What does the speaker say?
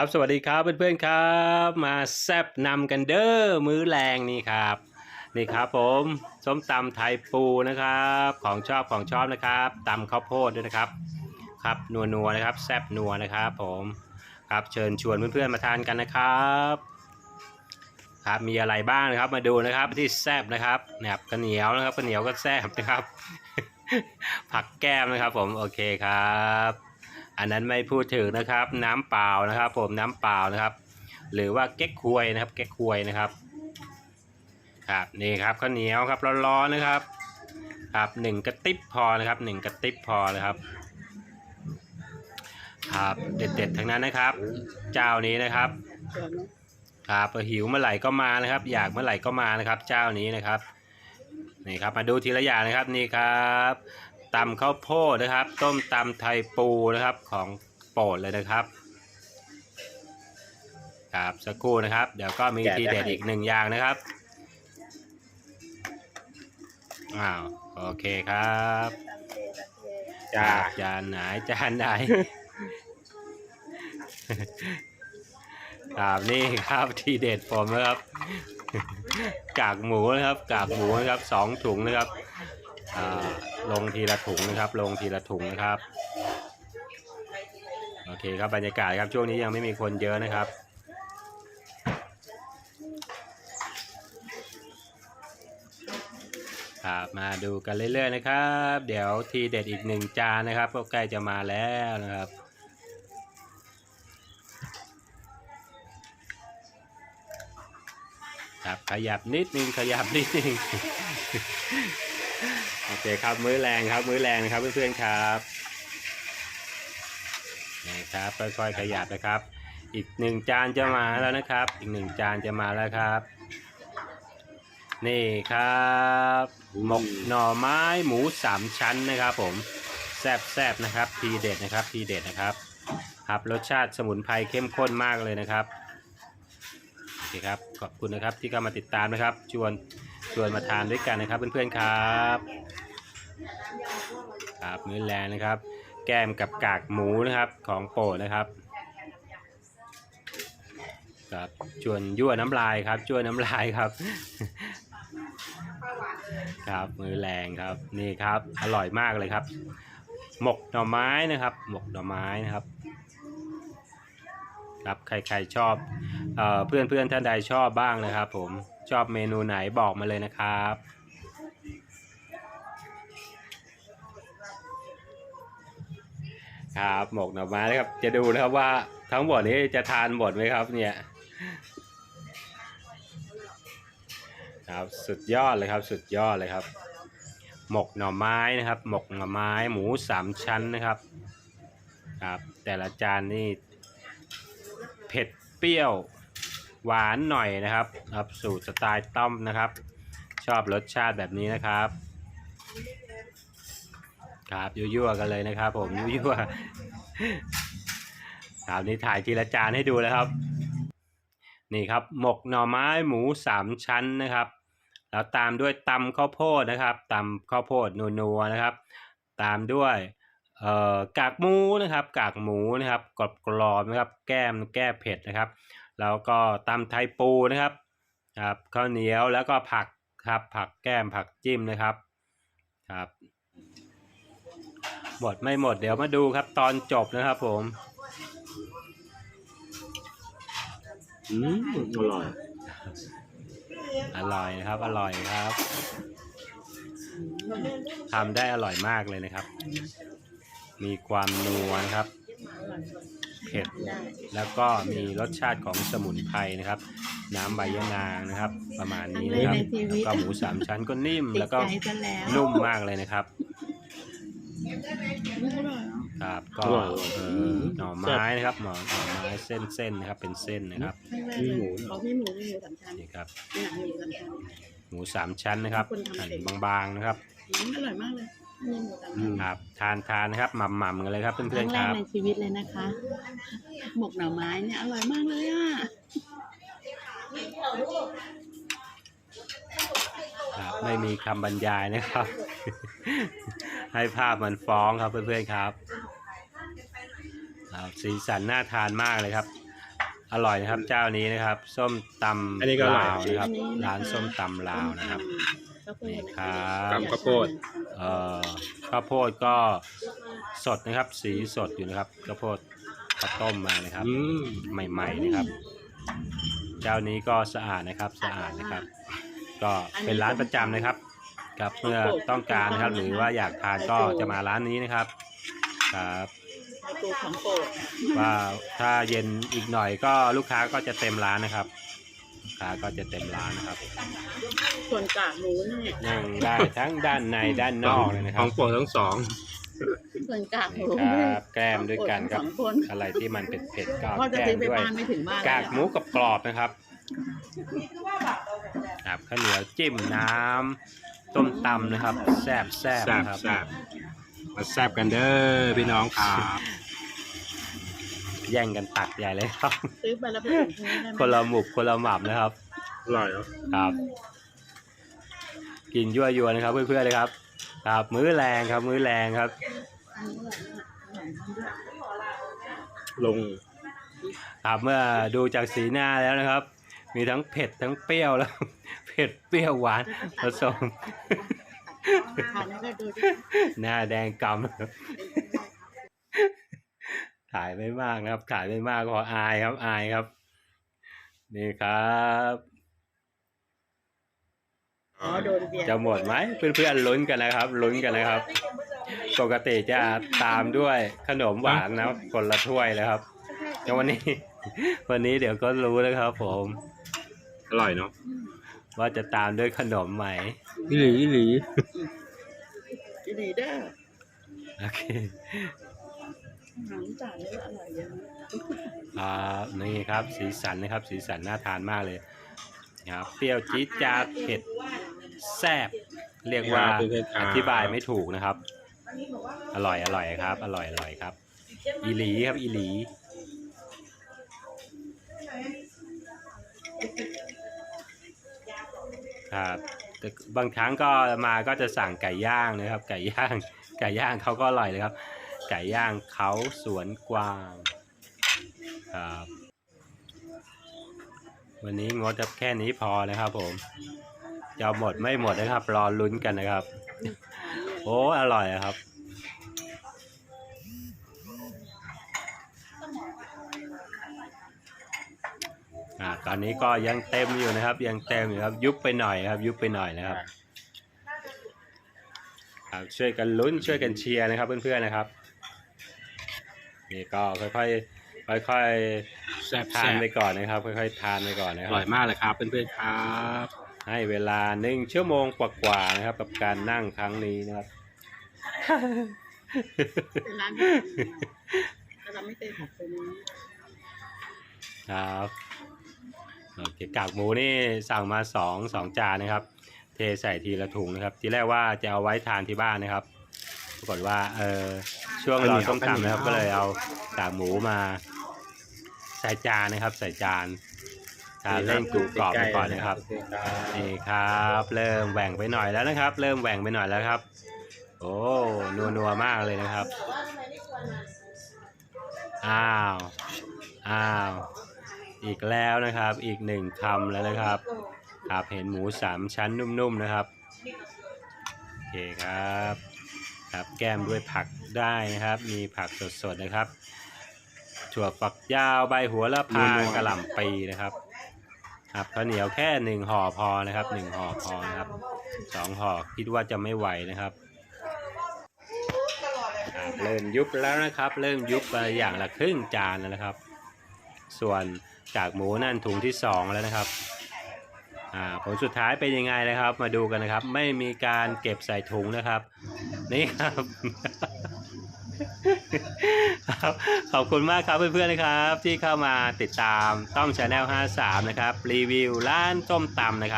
ครับสวัสดีครับเพื่อนๆครับ มาแซบนำกันเด้อมื้อแรงนี่ครับ นี่ครับผมส้มตำไทยปูนะครับ ของชอบของชอบนะครับตำข้าวโพดด้วยนะครับ ครับนัวนัวนะครับแซบนัวนะครับผมครับเชิญชวนเพื่อนๆมาทานกันนะครับครับมีอะไรบ้างนะครับมาดูนะครับที่แซบนะครับนะครับข้าวเหนียวนะครับข้าวเหนียวก็แซบนะครับ ผักแก้มนะครับผมโอเคครับ อันนั้นไม่พูดถึงนะครับ น้ำเปล่านะครับ ผมน้ำเปล่านะครับ หรือว่าเก๊กควยนะครับ เก๊กควยนะครับครับนี่ครับข้าวเหนียวครับร้อนๆนะครับครับหนึ่งกระติบพอนะครับหนึ่งกระติบพอนะครับครับเด็ดๆทั้งนั้นนะครับ เจ้านี้นะครับครับหิวเมื่อไหร่ก็มานะครับ อยากเมื่อไหร่ก็มานะครับ เจ้านี้นะครับนี่ครับมาดูทีละอย่างนะครับนี่ครับ ตำข้าวโพดนะครับ ต้มตำไทยปูนะครับของโปรดเลยนะครับครับสักครู่นะครับ เดี๋ยวก็มีทีเด็ดอีกหนึ่งอย่างนะครับอ้าวโอเคครับจ้าจานไหนจานไหนครับนี่ครับทีเด็ดผมนะครับ กากหมูนะครับ กากหมูนะครับสองถุงนะครับอ่า ลงทีละถุงนะครับ ลงทีละถุงนะครับ โอเคครับบรรยากาศครับช่วงนี้ยังไม่มีคนเยอะนะครับครับมาดูกันเรื่อยๆนะครับ เดี๋ยวทีเด็ดอีกหนึ่งจานนะครับก็ใกล้จะมาแล้วนะครับครับขยับนิดนึงขยับนิดนึง โอเคครับมื้อแรงครับ มื้อแรงนะครับเพื่อนๆครับนี่ครับค่อยๆขยับนะครับ อีกหนึ่งจานจะมาแล้วนะครับ อีกหนึ่งจานจะมาแล้วครับ นี่ครับหมกหน่อไม้หมูสามชั้นนะครับ ผมแซ่บๆนะครับ ทีเด็ดนะครับ ทีเด็ดนะครับครับรสชาติสมุนไพรเข้มข้นมากเลยนะครับ เคครับขอบคุณนะครับที่เข้ามาติดตามนะครับ ชวนชวนมาทานด้วยกันนะครับเพื่อนๆครับครับมื้อแรงนะครับ แก้มกับกากหมูนะครับของโปรดนะครับครับชวนยั่วน้ำลายครับชวนน้ำลายครับครับมือแรงครับนี่ครับอร่อยมากเลยครับ หมกหน่อไม้นะครับ หมกหน่อไม้นะครับ ครับใครๆชอบ เพื่อนเพื่อนท่านใดชอบบ้างนะครับผมชอบเมนูไหนบอกมาเลยนะครับครับหมกหน่อไม้นะครับจะดูนะครับว่าทั้งหมดนี้จะทานหมดไหมครับเนี่ยครับสุดยอดเลยครับสุดยอดเลยครับ หมกหน่อไม้นะครับ หมกหน่อไม้หมูสามชั้นนะครับครับ แต่ละจานนี่เผ็ดเปรี้ยว หวานหน่อยนะครับครับสูตรสไตล์ต้อมนะครับ ชอบรสชาติแบบนี้นะครับ ครับยั่วๆกันเลยนะครับ ผมยั่วๆครับนี่ถ่ายทีละจานให้ดูแล้วครับ นี่ครับหมกหน่อไม้หมูสามชั้นนะครับ แล้วตามด้วยตำข้าวโพดนะครับตำข้าวโพดนัวๆนะครับ ตามด้วยเอ่อกากหมูนะครับ กากหมูนะครับกรอบกรอบๆนะครับ แก้มแก้เผ็ดนะครับ แล้วก็ตำไทยปูนะครับครับข้าวเหนียวแล้วก็ผักครับผักแก้มผักจิ้มนะครับครับหมดไม่หมดเดี๋ยวมาดูครับตอนจบนะครับผมอืมอร่อย อร่อยนะครับ อร่อยครับทำได้อร่อยมากเลยนะครับ มีความนัวครับ เผ็ด แล้วก็มีรสชาติของสมุนไพรนะครับ น้ำใบยะนางนะครับ ประมาณนี้นะครับแล้วก็หมูสามชั้นก็นิ่มติดแล้วก็ใจซะแล้วนุ่มมากเลยนะครับไม่อร่อยเหรอครับก็อร่อยอร่อยเออหน่อไม้นะครับหน่อหน่อไม้เส้นเส้นๆนะครับ เป็นเส้นนะครับครั้งแรกมีเลหมูยด้วยเขาไม่หมูไม่หมูสามชั้นนี่ครับเนี่ยหมูสามชั้นหมูสามชั้นนะครับคนทำหั่นเองบางๆนะครับ อืมอร่อยมากเลย อันนี้หมูสามอืชั้นมครับทานทานนะครับหม่ำๆกันเลยครับคเพื่อรั้นงๆแรคกรับ ในชีวิตเลยนะคะ หมกหน่อไม้เนี่ยอร่อยมากเลยอะ ครับไม่มีคำบรรยายนะครับ ให้ภาพมันฟ้องครับเพื่อนๆครับครับสีสันน่าทานมากเลยครับ อร่อยนะครับเจ้านี้นะครับ ส้มตอันนี้ำก็อร่อย ลาวนะครับ อันนี้นะคะ ร้านส้มตำลาวนะครับ ข้าวโพดนี่ครับตำข้าวโพด เอ่อข้าวโพดก็สดนะครับ สีสดอยู่นะครับข้าวโพดข้าวต้มมานะครับ อืมใหม่ๆนะครับ เจ้านี้ก็สะอาดนะครับสะอาดนะครับ ก็เป็นร้านประจำนะครับครับเมื่อต้องการนะครับ หรือว่าอยากทานก็จะมาร้านนี้นะครับ ครับในตัวของโปรดว่าถ้าเย็นอีกหน่อยก็ลูกค้าก็จะเต็มร้านนะครับลูก ค้าก็จะเต็มร้านนะครับ ส่วนกากหมูนี่นั่งได้ทั้งด้านในด้านนอกเลยนะคขรัอบ งโปรดทั้งสองส่วนกากหมูนี่คนี่รับแกล้มด้วยกันครับ สองคนอะไรที่มันเผ็ดๆก็พ่อจะแกล้ซื้อมไปด้วยบ้านไม่ถึงบ้านกากหมูกับกรอบนะครับครับข้าวเหนียวจิ้มน้ำต้มตำนะครับ แซ่บแซ่บแซ่บนะครับ แซ่บมาแซ่บกันเด้อพี่น้องครับ แย่งกันตักใหญ่เลยครับ ซื้อไปแล้วไปถึงที่นี่ได้ไหมคนละหมุกคนละหมับนะครับ อร่อยเนาะครับ กินยั่วยวนนะครับ เพื่อนๆเลยครับ ครับ มื้อแรงครับ มื้อแรงครับลงครับเมื่อดูจากสีหน้าแล้วนะครับ มีทั้งเผ็ดทั้งเปรี้ยวแล้ว เผ็ดเปรี้ยวหวานผสม ทานแล้วก็ดูดิหน้าแดงกำ นะครับถ่ายไม่มากนะครับถ่ายไม่มากเพออายครับอายครับ นี่ครับอ๋อโดนเบียร์จะหมดไหมเพื่อนๆลุ้นกันนะครับลุ้นกันนะครับ ปกติจะตามด้วยขนมหวานนะครับคนละถ้วยเลยครับแต่วันนี้ วันนี้เดี๋ยวก็รู้แล้วครับ ผม อร่อยเนาะว่าจะตามด้วยขนมไหมอีหลีอีหลีอีหลีเด้อโอเค หนังจ่ายนี่อร่อยเยอะนะอ่านี่ครับ สีสันนะครับ สีสันน่าทานมากเลยนะครับเปรี้ยวจี๊ดจ๊าดเผ็ดแซ่บเรียกว่าเพื่อนๆครับอธิบายไม่ถูกนะครับ อร่อยอร่อยครับ อร่อยอร่อยครับ อีหลีครับอีหลีครับแต่บางครั้งก็มาก็จะสั่งไก่ย่างนะครับ ไก่ย่าง ไก่ย่างเขาก็อร่อยเลยครับ ไก่ย่างเขาสวนกวางครับวันนี้งดแค่นี้พอนะครับผม จะหมดไม่หมดนะครับ รอลุ้นกันนะครับ โอ้ อร่อยอะครับอ่าตอนนี้ก็ยังเต็มอยู่นะครับ ยังเต็มอยู่ครับ ยุบไปหน่อยครับ ยุบไปหน่อยนะครับครับช่วยกันลุ้นช่วยกันเชียร์นะครับเพื่อนๆนะครับ นี่ก็ค่อยๆค่อยแซ่บๆแซ่ทานบไปก่อนนะครับ ค่อยๆทานไปก่อนนะอครัร่อบยมากเลยครับเพื่อนๆครับ ให้เวลาหนึ่งชั่วโมงกว่าๆนะครับ กับการนั่งครั้งนี้นะครับเป็นร้านที่แต่เราไม่เคยผัดตัวนี้ครับ โอเคกากหมูนี่สั่งมาสองสองจานนะครับ เทใส่ทีละถุงนะครับ ทีแรกว่าจะเอาไว้ทานที่บ้านนะครับ ปรากฏว่าเออ ช่วงรอต้มตำนะครับ ก็เลยเอากากหมูมา ใส่จานนะครับ ใส่จานทานเล่นกรุบกรอบไปก่อนนะครับนี่ครับ เริ่มแหว่งไปหน่อยแล้วนะครับ เริ่มแหว่งไปหน่อยแล้วครับ โอ้นัวนัวๆมากเลยนะครับอ้าวอ้าวอีกแล้วนะครับ อีกหนึ่งคำแล้วนะครับครับเห็นหมูสามชั้นนุ่มๆนะครับโอเคครับ ครับแก้มด้วยผักได้นะครับ มีผักสดๆนะครับถั่วฝักยาวใบหัวละพากระหล่ำปีนะครับ ครับข้าวเหนียวแค่หนึ่งห่อพอนะครับหนึ่งห่อพอนะครับสองห่อคิดว่าจะไม่ไหวนะครับเริ่มยุบแล้วนะครับ เริ่มยุบไปอย่างละครึ่งจานแล้วนะครับ ส่วนกากหมูนั่นถุงที่สองแล้วนะครับอ่าผลสุดท้ายเป็นยังไงนะครับ มาดูกันนะครับ ไม่มีการเก็บใส่ถุงนะครับ นี่ครับครับ ขอบคุณมากครับเพื่อนๆนะครับ ที่เข้ามาติดตามต้องชาแนล53 นะครับ รีวิวร้านส้มตำนะครับ